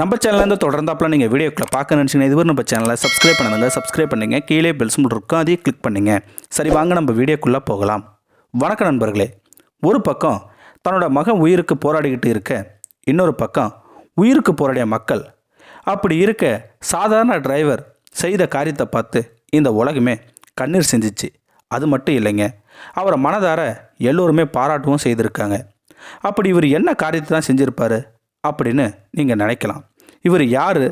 நம்ம சேனலில் இருந்து தொடர்ந்தாப்பில் நீங்கள் வீடியோக்களை பார்க்க நினச்சிங்கன்னா இதுவரை நம்ம சேனலை சப்ஸ்கிரைப் பண்ணுங்க சப்ஸ்கிரைப் பண்ணுங்க. கீழே பெல்ஸ் இருக்கும். அதையும் கிளிக் பண்ணுங்க. சரி வாங்க நம்ம வீடியோக்குள்ளே போகலாம். வணக்கம் நண்பர்களே. ஒரு பக்கம் தன்னோட மகன் உயிருக்கு போராடிக்கிட்டு இருக்க இன்னொரு பக்கம் உயிருக்கு போராடிய மக்கள். அப்படி இருக்க சாதாரண டிரைவர் செய்த காரியத்தை பார்த்து இந்த உலகமே கண்ணீர் செஞ்சிச்சு. அது மட்டும் இல்லைங்க. அவரை மனதார எல்லோருமே பாராட்டவும் செய்திருக்காங்க. அப்படி இவர் என்ன காரியத்தை தான் செஞ்சுருப்பார் அப்படின்னு நீங்கள் நினைக்கலாம். இவர் யார்?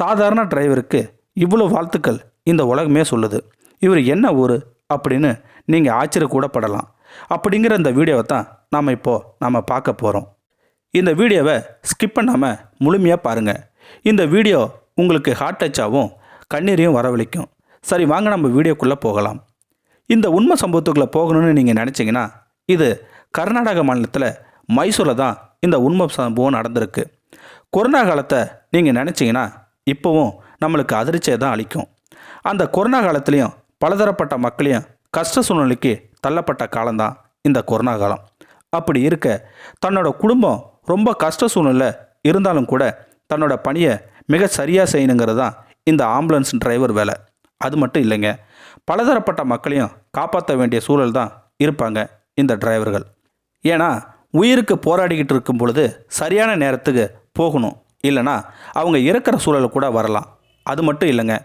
சாதாரண டிரைவருக்கு இவ்வளோ வாழ்த்துக்கள் இந்த உலகமே சொல்லுது. இவர் என்ன ஊர்? அப்படின்னு நீங்கள் ஆச்சரியக்கூடப்படலாம். அப்படிங்கிற இந்த வீடியோவை தான் நாம் இப்போது நாம் பார்க்க போகிறோம் இந்த வீடியோவை ஸ்கிப் பண்ணாமல் முழுமையாக பாருங்கள் இந்த வீடியோ உங்களுக்கு ஹார்ட் டச்சாகவும் கண்ணீரையும் வரவழைக்கும். சரி வாங்க நம்ம வீடியோக்குள்ளே போகலாம். இந்த உண்மை சம்பவத்துக்குள்ளே போகணும்னு நீங்கள் நினச்சிங்கன்னா இது கர்நாடக மாநிலத்தில் மைசூரில் தான் இந்த உண்மை சம்பவம் நடந்திருக்கு. கொரோனா காலத்தை நீங்கள் நினச்சிங்கன்னா இப்போவும் நம்மளுக்கு அதிர்ச்சியை தான் அளிக்கும். அந்த கொரோனா காலத்துலேயும் பலதரப்பட்ட மக்களையும் கஷ்ட சூழ்நிலைக்கு தள்ளப்பட்ட காலம்தான் இந்த கொரோனா காலம். அப்படி இருக்க தன்னோட குடும்பம் ரொம்ப கஷ்ட சூழ்நிலை இருந்தாலும் கூட தன்னோட பணியை மிக சரியாக செய்யணுங்கிறது தான் இந்த ஆம்புலன்ஸ் டிரைவர் வேலை. அது மட்டும் இல்லைங்க பலதரப்பட்ட மக்களையும் காப்பாற்ற வேண்டிய சூழல் தான் இருப்பாங்க இந்த டிரைவர்கள். ஏன்னா உயிருக்கு போராடிக்கிட்டு இருக்கும் பொழுது சரியான நேரத்துக்கு போகணும். இல்லைனா அவங்க இறக்கிற சூழல் கூட வரலாம். அது மட்டும் இல்லைங்க.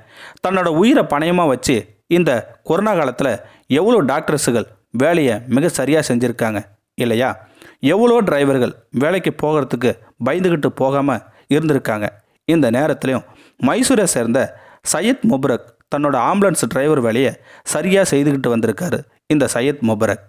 தன்னோட உயிரை பணயமாக வச்சு இந்த கொரோனா காலத்தில் எவ்வளோ டாக்டர்ஸுகள் வேலையை மிக சரியாக செஞ்சுருக்காங்க இல்லையா? எவ்வளோ டிரைவர்கள் வேலைக்கு போகிறதுக்கு பயந்துக்கிட்டு போகாமல் இருந்திருக்காங்க. இந்த நேரத்துலையும் மைசூரை சேர்ந்த சையத் முபரக் தன்னோட ஆம்புலன்ஸ் டிரைவர் வேலையை சரியாக செய்துக்கிட்டு வந்திருக்காரு இந்த சையத் முபரக்.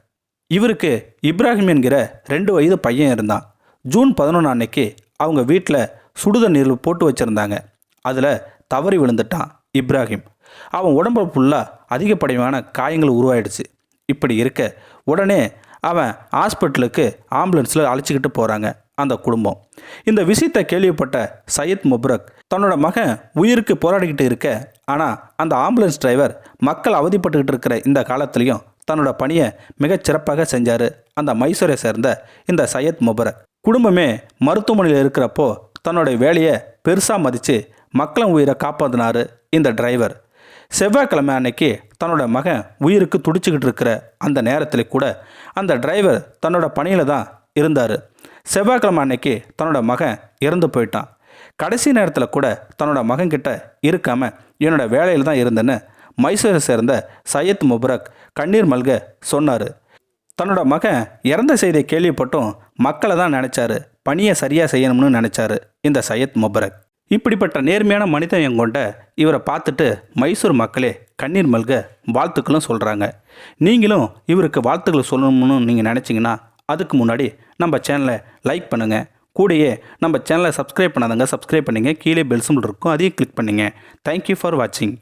இவருக்கு இப்ராஹிம் என்கிற ரெண்டு வயது பையன் இருந்தான். ஜூன் பதினொன்று அன்னைக்கு அவங்க வீட்டில் சுடுதண்ணீர் போட்டு வச்சுருந்தாங்க. அதில் தவறி விழுந்துட்டான் இப்ராஹிம். அவன் உடம்பு ஃபுல்லாக அதிகப்படியான காயங்கள் உருவாயிடுச்சு. இப்படி இருக்க உடனே அவன் ஹாஸ்பிட்டலுக்கு ஆம்புலன்ஸில் அழைச்சிக்கிட்டு போகிறாங்க அந்த குடும்பம். இந்த விஷயத்தை கேள்விப்பட்ட சையத் முப்ரக் தன்னோட மகன் உயிருக்கு போராடிக்கிட்டு இருக்க. ஆனால் அந்த ஆம்புலன்ஸ் டிரைவர் மக்கள் அவதிப்பட்டுக்கிட்டு இருக்கிற இந்த காலத்துலேயும் தன்னோட பணியை மிகச்சிறப்பாக செஞ்சார் அந்த மைசூரை சேர்ந்த இந்த சையத் முபரக். குடும்பமே மருத்துவமனையில் இருக்கிறப்போ தன்னுடைய வேலையை பெருசாக மதித்து மக்களின் உயிரை காப்பாற்றினார் இந்த டிரைவர். செவ்வாய்க்கிழமை அன்னைக்கு தன்னோட மகன் உயிருக்கு துடிச்சிக்கிட்டு இருக்கிற அந்த நேரத்தில் கூட அந்த டிரைவர் தன்னோட பணியில் தான் இருந்தார். செவ்வாய்க்கிழமை அன்னைக்கு தன்னோட மகன் இறந்து போயிட்டான். கடைசி நேரத்தில் கூட தன்னோட மகன்கிட்ட இருக்காமல் என்னோட வேலையில் தான் இருந்தேன்னு மைசூரை சேர்ந்த சையத் முபரக் கண்ணீர் மல்க சொன்னார். தன்னோட மகன் இறந்த செய்தியை கேள்விப்பட்டும் மக்களை தான் நினச்சாரு. பணியை சரியாக செய்யணும்னு நினச்சாரு இந்த சையத் முபரக். இப்படிப்பட்ட நேர்மையான மனிதன் கொண்ட இவரை பார்த்துட்டு மைசூர் மக்களே கண்ணீர் மல்க வாழ்த்துக்களும் சொல்கிறாங்க நீங்களும் இவருக்கு வாழ்த்துக்கள் சொல்லணும்னு நீங்கள் நினச்சிங்கன்னா அதுக்கு முன்னாடி நம்ம சேனலை லைக் பண்ணுங்கள் கூடயே நம்ம சேனலை சப்ஸ்கிரைப் பண்ணாதங்க சப்ஸ்கிரைப் பண்ணுங்கள் கீழே பெல்ஸும் இருக்கும். அதையும் கிளிக் பண்ணுங்கள் தேங்க்யூ ஃபார் வாட்சிங்